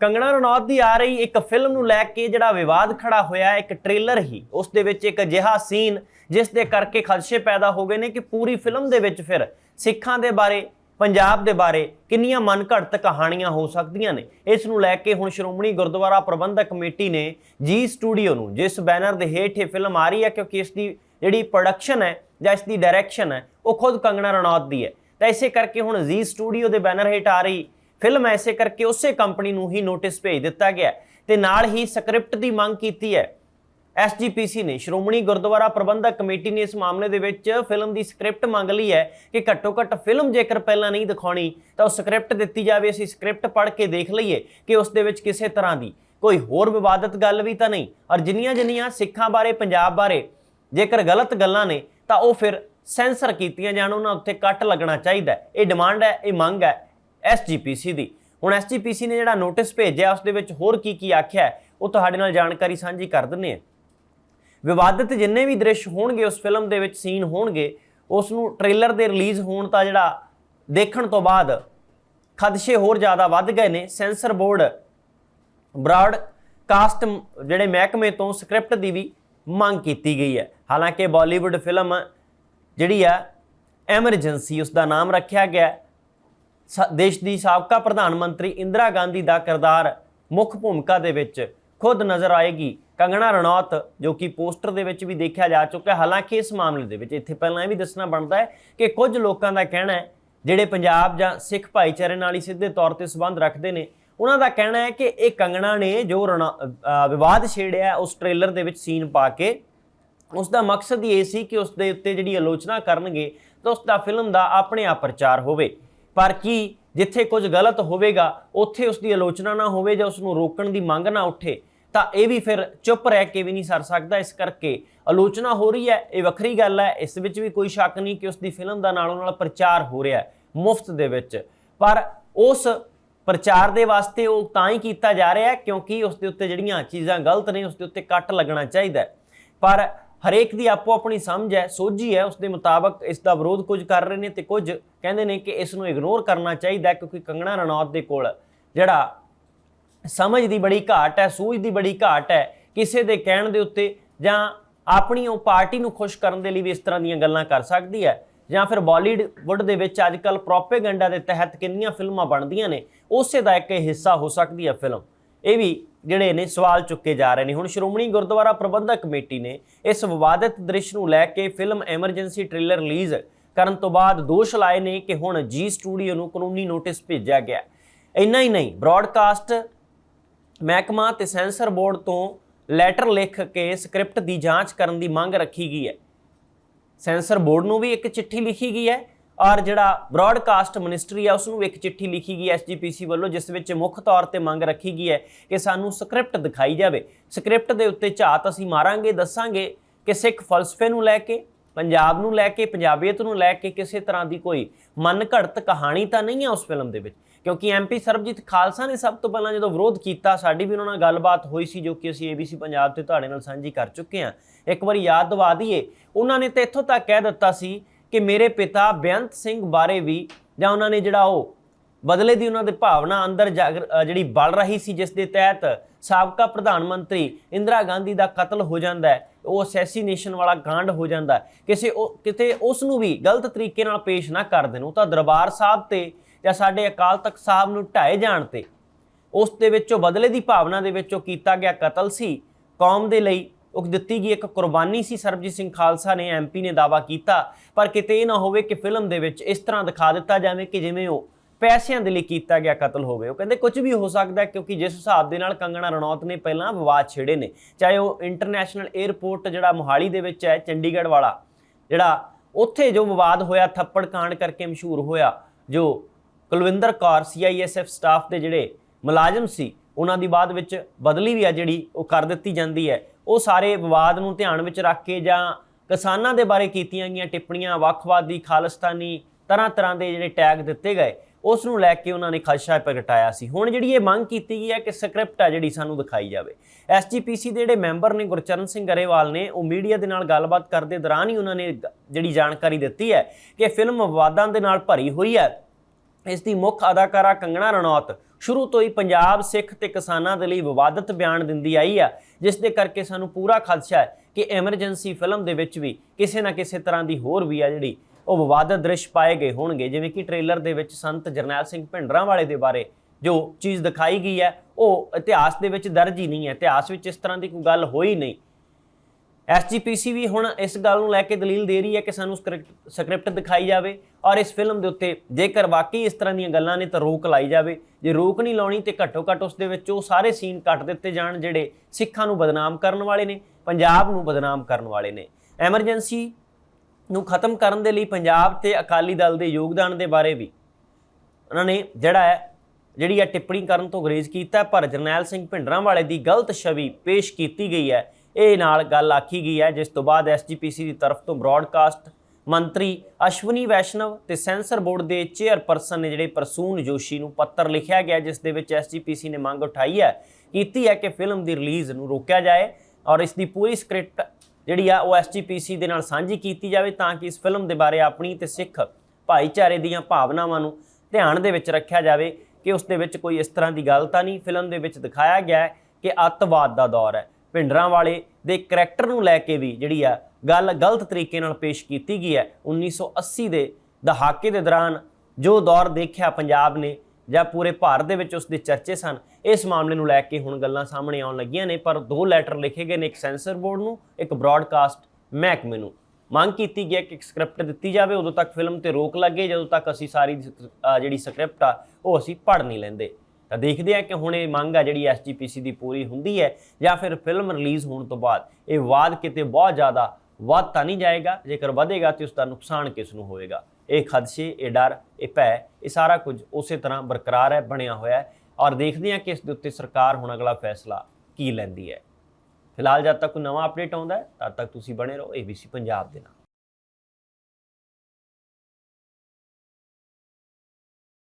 ਕੰਗਣਾ ਰਣੌਤ ਦੀ ਆ ਰਹੀ ਇੱਕ ਫਿਲਮ ਨੂੰ ਲੈ ਕੇ ਜਿਹੜਾ ਵਿਵਾਦ ਖੜਾ ਹੋਇਆ, ਇੱਕ ਟ੍ਰੇਲਰ ਹੀ, ਉਸ ਦੇ ਵਿੱਚ ਇੱਕ ਅਜਿਹਾ ਸੀਨ ਜਿਸ ਦੇ ਕਰਕੇ ਖਦਸ਼ੇ ਪੈਦਾ ਹੋ ਗਏ ਨੇ ਕਿ ਪੂਰੀ ਫਿਲਮ ਦੇ ਵਿੱਚ ਫਿਰ ਸਿੱਖਾਂ ਦੇ ਬਾਰੇ, ਪੰਜਾਬ ਦੇ ਬਾਰੇ ਕਿੰਨੀਆਂ ਮਨਘੜਤ ਕਹਾਣੀਆਂ ਹੋ ਸਕਦੀਆਂ ਨੇ। ਇਸ ਨੂੰ ਲੈ ਕੇ ਹੁਣ ਸ਼੍ਰੋਮਣੀ ਗੁਰਦੁਆਰਾ ਪ੍ਰਬੰਧਕ ਕਮੇਟੀ ਨੇ ਜੀ ਸਟੂਡੀਓ ਨੂੰ ਜਿਸ ਬੈਨਰ ਦੇ ਹੇਠ ਇਹ ਫਿਲਮ ਆ ਰਹੀ ਹੈ, ਕਿਉਂਕਿ ਇਸ ਦੀ ਜਿਹੜੀ ਪ੍ਰੋਡਕਸ਼ਨ ਹੈ ਜਾਂ ਇਸ ਦੀ ਡਾਇਰੈਕਸ਼ਨ ਹੈ, ਉਹ ਖੁਦ ਕੰਗਣਾ ਰਣੌਤ ਦੀ ਹੈ। ਤਾਂ ਇਸੇ ਕਰਕੇ ਹੁਣ ਜੀ ਸਟੂਡੀਓ ਦੇ ਬੈਨਰ ਹੇਠ ਆ ਰਹੀ ਫਿਲਮ ਐਸੇ ਕਰਕੇ ਉਸੇ ਕੰਪਨੀ ਨੂੰ ਹੀ ਨੋਟਿਸ ਭੇਜ ਦਿੱਤਾ ਗਿਆ ਹੈ ਤੇ ਨਾਲ ਹੀ ਸਕ੍ਰਿਪਟ ਦੀ ਮੰਗ ਕੀਤੀ ਹੈ। ਐਸਜੀਪੀਸੀ ਨੇ ਸ਼੍ਰੋਮਣੀ ਗੁਰਦੁਆਰਾ ਪ੍ਰਬੰਧਕ ਕਮੇਟੀ ਨੇ ਇਸ ਮਾਮਲੇ ਦੇ ਵਿੱਚ ਫਿਲਮ ਦੀ ਸਕ੍ਰਿਪਟ ਮੰਗ ਲਈ ਹੈ ਕਿ ਘੱਟੋ ਘੱਟ ਫਿਲਮ ਜੇਕਰ ਪਹਿਲਾਂ ਨਹੀਂ ਦਿਖਾਉਣੀ, ਤਾਂ ਉਹ ਸਕ੍ਰਿਪਟ ਦਿੱਤੀ ਜਾਵੇ। ਅਸੀਂ ਸਕ੍ਰਿਪਟ ਪੜ੍ਹ ਕੇ ਦੇਖ ਲਈਏ ਕਿ ਉਸ ਦੇ ਵਿੱਚ ਕਿਸੇ ਤਰ੍ਹਾਂ ਦੀ ਕੋਈ ਹੋਰ ਵਿਵਾਦਤ ਗੱਲ ਵੀ ਤਾਂ ਨਹੀਂ। ਔਰ ਜਿੰਨੀਆਂ ਜਿੰਨੀਆਂ ਸਿੱਖਾਂ ਬਾਰੇ, ਪੰਜਾਬ ਬਾਰੇ ਜੇਕਰ ਗਲਤ ਗੱਲਾਂ ਨੇ, ਤਾਂ ਉਹ ਫਿਰ ਸੈਂਸਰ ਕੀਤੀਆਂ ਜਾਣ, ਉਹਨਾਂ ਉੱਤੇ ਕੱਟ ਲੱਗਣਾ ਚਾਹੀਦਾ ਇਹ ਡਿਮਾਂਡ ਹੈ, ਇਹ ਮੰਗ ਹੈ। ਐਸਜੀਪੀਸੀ ਦੀ। ਹੁਣ ਐਸਜੀਪੀਸੀ ਨੇ ਜਿਹੜਾ ਨੋਟਿਸ ਭੇਜਿਆ, ਉਸ ਦੇ ਵਿੱਚ ਹੋਰ ਕੀ ਕੀ ਆਖਿਆ ਉਹ ਤੁਹਾਡੇ ਨਾਲ ਜਾਣਕਾਰੀ ਸਾਂਝੀ ਕਰ ਦਿੰਨੇ ਆ ਵਿਵਾਦਿਤ ਜਿੰਨੇ ਵੀ ਦ੍ਰਿਸ਼ ਹੋਣਗੇ, ਉਸ ਫਿਲਮ ਦੇ ਵਿੱਚ ਸੀਨ ਹੋਣਗੇ, ਉਸ ਨੂੰ ਟ੍ਰੇਲਰ ਦੇ ਰਿਲੀਜ਼ ਹੋਣ ਤਾਂ ਜਿਹੜਾ ਦੇਖਣ ਤੋਂ ਬਾਅਦ ਖਦਸ਼ੇ ਹੋਰ ਜ਼ਿਆਦਾ ਵੱਧ ਗਏ ਨੇ। ਸੈਂਸਰ ਬੋਰਡ, ਬਰਾਡ ਕਾਸਟ ਜਿਹੜੇ ਮਹਿਕਮੇ ਤੋਂ ਸਕ੍ਰਿਪਟ ਦੀ ਵੀ ਮੰਗ ਕੀਤੀ ਗਈ ਹੈ। ਹਾਲਾਂਕਿ ਬਾਲੀਵੁੱਡ ਫਿਲਮ ਜਿਹੜੀ ਆ ਐਮਰਜੈਂਸੀ ਉਸ ਦਾ ਨਾਮ ਰੱਖਿਆ ਗਿਆ ਦੇਸ਼ ਦੀ ਸਾਬਕਾ ਪ੍ਰਧਾਨ ਮੰਤਰੀ ਇੰਦਰਾ ਗਾਂਧੀ ਦਾ ਕਿਰਦਾਰ ਮੁੱਖ ਭੂਮਿਕਾ ਦੇ ਵਿੱਚ ਖੁਦ ਨਜ਼ਰ ਆਏਗੀ। ਕੰਗਣਾ ਰਣੌਤ, ਜੋ ਕਿ ਪੋਸਟਰ ਦੇ ਵਿੱਚ ਵੀ ਦੇਖਿਆ ਜਾ ਚੁੱਕਾ ਹੈ ਹਾਲਾਂਕਿ ਇਸ ਮਾਮਲੇ ਦੇ ਵਿੱਚ ਇੱਥੇ ਪਹਿਲਾਂ ਇਹ ਵੀ ਦੱਸਣਾ ਬਣਦਾ ਹੈ ਕਿ ਕੁਝ ਲੋਕਾਂ ਦਾ ਕਹਿਣਾ ਹੈ, ਜਿਹੜੇ ਪੰਜਾਬ ਜਾਂ ਸਿੱਖ ਭਾਈਚਾਰੇ ਨਾਲ ਹੀ ਸਿੱਧੇ ਤੌਰ ਤੇ ਸੰਬੰਧ ਰੱਖਦੇ ਨੇ, ਉਹਨਾਂ ਦਾ ਕਹਿਣਾ ਹੈ ਕਿ ਇਹ ਕੰਗਣਾ ਨੇ ਜੋ ਰਣਾ- ਵਿਵਾਦ ਛੇੜਿਆ ਉਸ ਟ੍ਰੇਲਰ ਦੇ ਵਿੱਚ ਸੀਨ ਪਾ ਕੇ, ਉਸ ਦਾ ਮਕਸਦ ਹੀ ਇਹ ਸੀ ਕਿ ਉਸ ਦੇ ਉੱਤੇ ਜਿਹੜੀ ਆਲੋਚਨਾ ਕਰਨਗੇ, ਤਾਂ ਉਸ ਦਾ ਫਿਲਮ ਦਾ ਆਪਣੇ ਆਪ ਪ੍ਰਚਾਰ ਹੋਵੇ। ਪਰ ਕੀ ਜਿੱਥੇ ਕੁਝ ਗਲਤ ਹੋਵੇਗਾ, ਉੱਥੇ ਉਸ ਦੀ ਆਲੋਚਨਾ ਨਾ ਹੋਵੇ ਜਾਂ ਉਸ ਨੂੰ ਰੋਕਣ ਦੀ ਮੰਗ ਨਾ ਉੱਠੇ, ਤਾਂ ਇਹ ਵੀ ਫਿਰ ਚੁੱਪ ਰਹਿ ਕੇ ਵੀ ਨਹੀਂ ਸਰ ਸਕਦਾ। ਇਸ ਕਰਕੇ ਆਲੋਚਨਾ ਹੋ ਰਹੀ ਹੈ, ਇਹ ਵੱਖਰੀ ਗੱਲ ਹੈ। ਇਸ ਵਿੱਚ ਵੀ ਕੋਈ ਸ਼ੱਕ ਨਹੀਂ ਕਿ ਉਸ ਦੀ ਫਿਲਮ ਦਾ ਨਾਲੋਂ ਨਾਲ ਪ੍ਰਚਾਰ ਹੋ ਰਿਹਾ ਹੈ, ਮੁਫਤ ਦੇ ਵਿੱਚ। ਪਰ ਉਸ ਪ੍ਰਚਾਰ ਦੇ ਵਾਸਤੇ ਉਹ ਤਾਂ ਹੀ ਕੀਤਾ ਜਾ ਰਿਹਾ ਹੈ ਕਿਉਂਕਿ ਉਸ ਦੇ ਉੱਤੇ ਜਿਹੜੀਆਂ ਚੀਜ਼ਾਂ ਗਲਤ ਨੇ ਉਸ ਦੇ ਉੱਤੇ ਕੱਟ ਲੱਗਣਾ ਚਾਹੀਦਾ ਪਰ ਹਰੇਕ ਦੀ ਆਪੋ ਆਪਣੀ ਸਮਝ ਹੈ, ਸੋਝੀ ਹੈ, ਉਸ ਦੇ ਮੁਤਾਬਕ ਇਸ ਦਾ ਵਿਰੋਧ ਕੁਝ ਕਰ ਰਹੇ ਨੇ ਤੇ ਕੁਝ ਕਹਿੰਦੇ ਨੇ ਕਿ ਇਸ ਨੂੰ ਇਗਨੋਰ ਕਰਨਾ ਚਾਹੀਦਾ ਕਿਉਂਕਿ ਕੰਗਣਾ ਰਣੌਤ ਦੇ ਕੋਲ ਜਿਹੜਾ ਸਮਝ ਦੀ ਬੜੀ ਘਾਟ ਹੈ, ਸੂਝ ਦੀ ਬੜੀ ਘਾਟ ਹੈ, ਕਿਸੇ ਦੇ ਕਹਿਣ ਦੇ ਉੱਤੇ ਜਾਂ ਆਪਣੀ ਉਹ ਪਾਰਟੀ ਨੂੰ ਖੁਸ਼ ਕਰਨ ਦੇ ਲਈ ਵੀ ਇਸ ਤਰ੍ਹਾਂ ਦੀਆਂ ਗੱਲਾਂ ਕਰ ਸਕਦੀ ਹੈ। ਜਾਂ ਫਿਰ ਬਾਲੀਵੁੱਡ ਦੇ ਵਿੱਚ ਅੱਜਕੱਲ ਪ੍ਰੋਪੇਗੈਂਡਾ ਦੇ ਤਹਿਤ ਕਿੰਨੀਆਂ ਫਿਲਮਾਂ ਬਣਦੀਆਂ ਨੇ, ਉਸੇ ਦਾ ਇੱਕ ਹਿੱਸਾ ਹੋ ਸਕਦੀ ਹੈ ਫਿਲਮ। ਇਹ ਵੀ ਜਿਹੜੇ ਨੇ ਸਵਾਲ ਚੁੱਕੇ ਜਾ ਰਹੇ ਨੇ। ਹੁਣ ਸ਼੍ਰੋਮਣੀ ਗੁਰਦੁਆਰਾ ਪ੍ਰਬੰਧਕ ਕਮੇਟੀ ਨੇ ਇਸ ਵਿਵਾਦਿਤ ਦ੍ਰਿਸ਼ ਨੂੰ ਲੈ ਕੇ ਫਿਲਮ ਐਮਰਜੈਂਸੀ ਟ੍ਰੇਲਰ ਰਿਲੀਜ਼ ਕਰਨ ਤੋਂ ਬਾਅਦ ਦੋਸ਼ ਲਾਏ ਨੇ ਕਿ ਹੁਣ ਜੀ ਸਟੂਡੀਓ ਨੂੰ ਕਾਨੂੰਨੀ ਨੋਟਿਸ ਭੇਜਿਆ ਗਿਆ ਇੰਨਾ ਹੀ ਨਹੀਂ, ਬ੍ਰਾਡਕਾਸਟ, ਮਹਿਕਮਾ ਤੇ ਸੈਂਸਰ ਬੋਰਡ ਤੋਂ ਲੈਟਰ ਲਿਖ ਕੇ ਸਕ੍ਰਿਪਟ ਦੀ ਜਾਂਚ ਕਰਨ ਦੀ ਮੰਗ ਰੱਖੀ ਗਈ ਹੈ। ਸੈਂਸਰ ਬੋਰਡ ਨੂੰ ਵੀ ਇੱਕ ਚਿੱਠੀ ਲਿਖੀ ਗਈ ਹੈ। ਔਰ ਜਿਹੜਾ ਬ੍ਰਾਡਕਾਸਟ ਮਿਨਿਸਟਰੀ ਆ ਉਸ ਨੂੰ ਵੀ ਇੱਕ ਚਿੱਠੀ ਲਿਖੀ ਗਈ ਹੈ ਐਸਜੀਪੀਸੀ ਵੱਲੋਂ, ਜਿਸ ਵਿੱਚ ਮੁੱਖ ਤੌਰ ਤੇ ਮੰਗ ਰੱਖੀ ਗਈ ਹੈ ਕਿ ਸਾਨੂੰ ਸਕ੍ਰਿਪਟ ਦਿਖਾਈ ਜਾਵੇ। ਸਕ੍ਰਿਪਟ ਦੇ ਉੱਤੇ ਝਾਤ ਅਸੀਂ ਮਾਰਾਂਗੇ, ਦੱਸਾਂਗੇ ਕਿ ਸਿੱਖ ਫਲਸਫੇ ਨੂੰ ਲੈ ਕੇ, ਪੰਜਾਬ ਨੂੰ ਲੈ ਕੇ, ਪੰਜਾਬੀਅਤ ਨੂੰ ਲੈ ਕੇ ਕਿਸੇ ਤਰ੍ਹਾਂ ਦੀ ਕੋਈ ਮਨ ਘੜਤ ਕਹਾਣੀ ਤਾਂ ਨਹੀਂ ਹੈ ਉਸ ਫਿਲਮ ਦੇ ਵਿੱਚ। ਕਿਉਂਕਿ ਐਮਪੀ ਸਰਬਜੀਤ ਖਾਲਸਾ ਨੇ ਸਭ ਤੋਂ ਪਹਿਲਾਂ ਜਦੋਂ ਵਿਰੋਧ ਕੀਤਾ, ਸਾਡੀ ਵੀ ਉਹਨਾਂ ਨਾਲ ਗੱਲਬਾਤ ਹੋਈ ਸੀ, ਜੋ ਕਿ ਅਸੀਂ ABC ਪੰਜਾਬ ਤੇ ਤੁਹਾਡੇ ਨਾਲ ਸਾਂਝੀ ਕਰ ਚੁੱਕੇ ਹਾਂ। ਇੱਕ ਵਾਰੀ ਯਾਦ ਦਿਵਾ ਦਈਏ, ਉਹਨਾਂ ਨੇ ਤੇ ਇੱਥੋਂ ਤੱਕ ਕਹਿ ਦਿੱਤਾ ਸੀ ਕਿ ਮੇਰੇ ਪਿਤਾ ਬੇਅੰਤ ਸਿੰਘ ਬਾਰੇ ਵੀ ਜਾਂ ਉਹਨਾਂ ਨੇ ਜਿਹੜਾ ਉਹ ਬਦਲੇ ਦੀ ਉਹਨਾਂ ਦੇ ਭਾਵਨਾ ਅੰਦਰ ਜਾਗਰ ਜਿਹੜੀ ਬਲ ਰਹੀ ਸੀ ਜਿਸ ਦੇ ਤਹਿਤ ਸਾਬਕਾ ਪ੍ਰਧਾਨ ਮੰਤਰੀ ਇੰਦਰਾ ਗਾਂਧੀ ਦਾ ਕਤਲ ਹੋ ਜਾਂਦਾ ਹੈ, ਉਹ ਅਸੈਸੀਨੇਸ਼ਨ ਵਾਲਾ ਕਾਂਡ ਹੋ ਜਾਂਦਾ ਕਿਸੇ ਉਹ, ਕਿਤੇ ਉਸ ਨੂੰ ਵੀ ਗਲਤ ਤਰੀਕੇ ਨਾਲ ਪੇਸ਼ ਨਾ ਕਰ ਦੇਣ। ਉਹ ਤਾਂ ਦਰਬਾਰ ਸਾਹਿਬ ਤੇ ਜਾਂ ਸਾਡੇ ਅਕਾਲ ਤਖਤ ਸਾਹਿਬ ਨੂੰ ਢਾਏ ਜਾਣ ਤੇ ਉਸ ਦੇ ਵਿੱਚੋਂ ਬਦਲੇ ਦੀ ਭਾਵਨਾ ਦੇ ਵਿੱਚੋਂ ਕੀਤਾ ਗਿਆ ਕਤਲ ਸੀ। ਕੌਮ ਦੇ ਲਈ ਉਹ ਦਿੱਤੀ ਗਈ ਇੱਕ ਕੁਰਬਾਨੀ ਸੀ ਸਰਬਜੀਤ ਸਿੰਘ ਖਾਲਸਾ ਨੇ ਐਮਪੀ ਨੇ ਦਾਵਾ ਕੀਤਾ। ਪਰ ਕਿਤੇ ਇਹ ਨਾ ਹੋਵੇ ਕਿ ਫਿਲਮ ਦੇ ਵਿੱਚ ਇਸ ਤਰ੍ਹਾਂ ਦਿਖਾ ਦਿੱਤਾ ਜਾਵੇ ਕਿ ਜਿਵੇਂ ਉਹ ਪੈਸਿਆਂ ਦੇ ਲਈ ਕੀਤਾ ਗਿਆ ਕਤਲ ਹੋਵੇ। ਉਹ ਕਹਿੰਦੇ ਕੁਝ ਵੀ ਹੋ ਸਕਦਾ ਕਿਉਂਕਿ ਜਿਸ ਹਿਸਾਬ ਦੇ ਨਾਲ ਕੰਗਣਾ ਰਣੌਤ ਨੇ ਪਹਿਲਾਂ ਵਿਵਾਦ ਛੇੜੇ ਨੇ। ਚਾਹੇ ਉਹ ਇੰਟਰਨੈਸ਼ਨਲ 에ਅਰਪੋਰਟ ਜਿਹੜਾ ਮੋਹਾਲੀ ਦੇ ਵਿੱਚ ਹੈ, ਚੰਡੀਗੜ੍ਹ ਵਾਲਾ, ਜਿਹੜਾ ਉੱਥੇ ਜੋ ਵਿਵਾਦ ਹੋਇਆ, ਥੱਪੜ ਕਾਂਡ ਕਰਕੇ ਮਸ਼ਹੂਰ ਹੋਇਆ, ਜੋ ਕੁਲਵਿੰਦਰ ਕੌਰ ਸੀਆਈਐਸਐਫ ਸਟਾਫ ਦੇ ਜਿਹੜੇ ਮੁਲਾਜ਼ਮ ਸੀ, ਉਹਨਾਂ ਦੀ ਬਾਅਦ ਵਿੱਚ ਬਦਲੀ ਵੀ ਆ ਜਿਹੜੀ ਉਹ ਕਰ ਦਿੱਤੀ ਜਾਂਦੀ ਹੈ। ਉਹ ਸਾਰੇ ਵਿਵਾਦ ਨੂੰ ਧਿਆਨ ਵਿੱਚ ਰੱਖ ਕੇ ਜਾਂ ਕਿਸਾਨਾਂ ਦੇ ਬਾਰੇ ਕੀਤੀਆਂ ਗਈਆਂ ਟਿੱਪਣੀਆਂ, ਵੱਖਵਾਦੀ, ਖਾਲਿਸਤਾਨੀ ਤਰ੍ਹਾਂ ਤਰ੍ਹਾਂ ਦੇ ਜਿਹੜੇ ਟੈਗ ਦਿੱਤੇ ਗਏ, ਉਸ ਨੂੰ ਲੈ ਕੇ ਉਹਨਾਂ ਨੇ ਖਦਸ਼ਾ ਪ੍ਰਗਟਾਇਆ ਸੀ। ਹੁਣ ਜਿਹੜੀ ਇਹ ਮੰਗ ਕੀਤੀ ਗਈ ਹੈ ਕਿ ਸਕ੍ਰਿਪਟ ਆ ਜਿਹੜੀ ਸਾਨੂੰ ਦਿਖਾਈ ਜਾਵੇ। ਐਸਜੀਪੀਸੀ ਦੇ ਜਿਹੜੇ ਮੈਂਬਰ ਨੇ ਗੁਰਚਰਨ ਸਿੰਘ ਗਰੇਵਾਲ ਨੇ, ਉਹ ਮੀਡੀਆ ਦੇ ਨਾਲ ਗੱਲਬਾਤ ਕਰਦੇ ਦੌਰਾਨ ਹੀ ਉਹਨਾਂ ਨੇ ਜਿਹੜੀ ਜਾਣਕਾਰੀ ਦਿੱਤੀ ਹੈ ਕਿ ਫਿਲਮ ਵਿਵਾਦਾਂ ਦੇ ਨਾਲ ਭਰੀ ਹੋਈ ਹੈ। ਇਸ ਦੀ ਮੁੱਖ ਅਦਾਕਾਰਾ ਕੰਗਣਾ ਰਣੌਤ ਸ਼ੁਰੂ ਤੋਂ ਹੀ ਪੰਜਾਬ, ਸਿੱਖ ਤੇ ਕਿਸਾਨਾਂ ਦੇ ਲਈ ਵਿਵਾਦਤ ਬਿਆਨ ਦਿੰਦੀ ਆਈ ਆ, ਜਿਸ ਦੇ ਕਰਕੇ ਸਾਨੂੰ ਪੂਰਾ ਖਦਸ਼ਾ ਹੈ ਕਿ ਐਮਰਜੈਂਸੀ ਫਿਲਮ ਦੇ ਵਿੱਚ ਵੀ ਕਿਸੇ ਨਾ ਕਿਸੇ ਤਰ੍ਹਾਂ ਦੀ ਹੋਰ ਵੀ ਆ ਜਿਹੜੀ ਉਹ ਵਿਵਾਦਤ ਦ੍ਰਿਸ਼ ਪਾਏ ਗਏ ਹੋਣਗੇ, ਜਿਵੇਂ ਕਿ ਟ੍ਰੇਲਰ ਦੇ ਵਿੱਚ ਸੰਤ ਜਰਨੈਲ ਸਿੰਘ ਭਿੰਡਰਾਂ ਵਾਲੇ ਦੇ ਬਾਰੇ ਜੋ ਚੀਜ਼ ਦਿਖਾਈ ਗਈ ਹੈ, ਉਹ ਇਤਿਹਾਸ ਦੇ ਵਿੱਚ ਦਰਜ ਹੀ ਨਹੀਂ ਹੈ, ਇਤਿਹਾਸ ਵਿੱਚ ਇਸ ਤਰ੍ਹਾਂ ਦੀ ਕੋਈ ਗੱਲ ਹੋਈ ਨਹੀਂ। ਐਸਜੀਪੀਸੀ ਵੀ ਹੁਣ ਇਸ ਗੱਲ ਨੂੰ ਲੈ ਕੇ ਦਲੀਲ ਦੇ ਰਹੀ ਹੈ ਕਿ ਸਾਨੂੰ ਸਕ੍ਰਿਪਟ ਸਕ੍ਰਿਪਟ ਦਿਖਾਈ ਜਾਵੇ ਔਰ ਇਸ ਫਿਲਮ ਦੇ ਉੱਤੇ ਜੇਕਰ ਵਾਕਈ ਇਸ ਤਰ੍ਹਾਂ ਦੀਆਂ ਗੱਲਾਂ ਨੇ ਤਾਂ ਰੋਕ ਲਾਈ ਜਾਵੇ। ਜੇ ਰੋਕ ਨਹੀਂ ਲਾਉਣੀ ਤੇ ਘੱਟੋ ਘੱਟ ਉਸ ਦੇ ਵਿੱਚ ਉਹ ਸਾਰੇ ਸੀਨ ਕੱਟ ਦਿੱਤੇ ਜਾਣ ਜਿਹੜੇ ਸਿੱਖਾਂ ਨੂੰ ਬਦਨਾਮ ਕਰਨ ਵਾਲੇ ਨੇ, ਪੰਜਾਬ ਨੂੰ ਬਦਨਾਮ ਕਰਨ ਵਾਲੇ ਨੇ। ਐਮਰਜੈਂਸੀ ਨੂੰ ਖਤਮ ਕਰਨ ਦੇ ਲਈ ਪੰਜਾਬ ਤੇ ਅਕਾਲੀ ਦਲ ਦੇ ਯੋਗਦਾਨ ਦੇ ਬਾਰੇ ਵੀ ਉਹਨਾਂ ਨੇ ਜਿਹੜਾ ਹੈ, ਜਿਹੜੀ ਹੈ ਟਿੱਪਣੀ ਕਰਨ ਤੋਂ ਗਰੇਜ਼ ਕੀਤਾ ਪਰ ਜਰਨੈਲ ਸਿੰਘ ਭਿੰਡਰਾਂ ਵਾਲੇ ਦੀ ਗਲਤ ਛਵੀ ਪੇਸ਼ ਕੀਤੀ ਗਈ ਹੈ। ਇਹ ਨਾਲ ਗੱਲ ਆਖੀ ਗਈ ਹੈ, ਜਿਸ ਤੋਂ ਬਾਅਦ ਐਸਜੀਪੀਸੀ ਦੀ ਤਰਫ ਤੋਂ ਬ੍ਰਾਡਕਾਸਟ ਮੰਤਰੀ ਅਸ਼ਵਨੀ ਵੈਸ਼ਨਵ ਤੇ ਸੈਂਸਰ ਬੋਰਡ ਦੇ ਚੇਅਰਪਰਸਨ ਨੇ ਜਿਹੜੇ ਪ੍ਰਸੂਨ ਜੋਸ਼ੀ ਨੂੰ ਪੱਤਰ ਲਿਖਿਆ ਗਿਆ, ਜਿਸ ਦੇ ਵਿੱਚ ਐਸਜੀਪੀਸੀ ਨੇ ਮੰਗ ਉਠਾਈ ਹੈ, ਕੀਤੀ ਹੈ ਕਿ ਫਿਲਮ ਦੀ ਰਿਲੀਜ਼ ਨੂੰ ਰੋਕਿਆ ਜਾਏ ਔਰ ਇਸ ਦੀ ਪੂਰੀ ਸਕ੍ਰਿਪਟ ਜਿਹੜੀ ਆ ਉਹ ਐਸਜੀਪੀਸੀ ਦੇ ਨਾਲ ਸਾਂਝੀ ਕੀਤੀ ਜਾਵੇ ਤਾਂ ਕਿ ਇਸ ਫਿਲਮ ਦੇ ਬਾਰੇ ਆਪਣੀ ਤੇ ਸਿੱਖ ਭਾਈਚਾਰੇ ਦੀਆਂ ਭਾਵਨਾਵਾਂ ਨੂੰ ਧਿਆਨ ਦੇ ਵਿੱਚ ਰੱਖਿਆ ਜਾਵੇ ਕਿ ਉਸ ਦੇ ਵਿੱਚ ਕੋਈ ਇਸ ਤਰ੍ਹਾਂ ਦੀ ਗੱਲ ਤਾਂ ਨਹੀਂ। ਫਿਲਮ ਦੇ ਵਿੱਚ ਦਿਖਾਇਆ ਗਿਆ ਹੈ ਕਿ ਅੱਤਵਾਦ ਦਾ ਦੌਰ ਹੈ। ਭਿੰਡਰਾਂ ਵਾਲੇ ਦੇ ਕਰੈਕਟਰ ਨੂੰ ਲੈ ਕੇ ਵੀ ਜਿਹੜੀ ਆ ਗੱਲ ਗਲਤ ਤਰੀਕੇ ਨਾਲ ਪੇਸ਼ ਕੀਤੀ ਗਈ ਹੈ। 1980 ਦੇ ਦਹਾਕੇ ਦੇ ਦੌਰਾਨ ਜੋ ਦੌਰ ਦੇਖਿਆ ਪੰਜਾਬ ਨੇ ਜਾਂ ਪੂਰੇ ਭਾਰਤ ਦੇ ਵਿੱਚ ਉਸ ਦੇ ਚਰਚੇ ਸਨ, ਇਸ ਮਾਮਲੇ ਨੂੰ ਲੈ ਕੇ ਹੁਣ ਗੱਲਾਂ ਸਾਹਮਣੇ ਆਉਣ ਲੱਗੀਆਂ ਨੇ, ਪਰ ਦੋ ਲੈਟਰ ਲਿਖੇ ਗਏ ਨੇ, ਇੱਕ ਸੈਂਸਰ ਬੋਰਡ ਨੂੰ, ਇੱਕ ਬ੍ਰਾਡਕਾਸਟ ਮਹਿਕਮੇ ਨੂੰ। ਮੰਗ ਕੀਤੀ ਗਈ ਹੈ ਕਿ ਸਕ੍ਰਿਪਟ ਦਿੱਤੀ ਜਾਵੇ, ਉਦੋਂ ਤੱਕ ਫਿਲਮ ਤੇ ਰੋਕ ਲੱਗੇ, ਜਦੋਂ ਤੱਕ ਅਸੀਂ ਸਾਰੀ ਜਿਹੜੀ ਸਕ੍ਰਿਪਟ ਆ, ਉਹ ਅਸੀਂ ਪੜ੍ਹ ਨਹੀਂ ਲੈਂਦੇ। ਤਾਂ ਦੇਖਦੇ ਆ ਕਿ ਹੁਣ ਇਹ ਮੰਗ ਆ ਜਿਹੜੀ ਐਸਜੀਪੀਸੀ ਦੀ ਪੂਰੀ ਹੁੰਦੀ ਹੈ ਜਾਂ ਫਿਰ ਫਿਲਮ ਰਿਲੀਜ਼ ਹੋਣ ਤੋਂ ਬਾਅਦ। ਇਹ ਵਾਦ ਕਿਤੇ ਬਹੁਤ ਜ਼ਿਆਦਾ ਵੱਧ ਤਾਂ ਨਹੀਂ ਜਾਏਗਾ, ਜੇਕਰ ਵਧੇਗਾ ਤੇ ਉਸ ਦਾ ਨੁਕਸਾਨ ਕਿਸ ਨੂੰ ਹੋਏਗਾ। ਇਹ ਖਦਸ਼ੇ, ਇਹ ਡਰ, ਇਹ ਭੈ, ਇਹ ਸਾਰਾ ਕੁਝ ਉਸੇ ਤਰ੍ਹਾਂ ਬਰਕਰਾਰ ਹੈ, ਬਣਿਆ ਹੋਇਆ ਹੈ। ਔਰ ਦੇਖਦੇ ਹਾਂ ਕਿ ਇਸ ਦੇ ਉੱਤੇ ਸਰਕਾਰ ਹੁਣ ਅਗਲਾ ਫੈਸਲਾ ਕੀ ਲੈਂਦੀ ਹੈ। ਫਿਲਹਾਲ ਜਦ ਤੱਕ ਕੋਈ ਨਵਾਂ ਅਪਡੇਟ ਆਉਂਦਾ ਹੈ, ਤਦ ਤੱਕ ਤੁਸੀਂ ਬਣੇ ਰਹੋ ABC ਪੰਜਾਬ ਦੇ ਨਾਲ।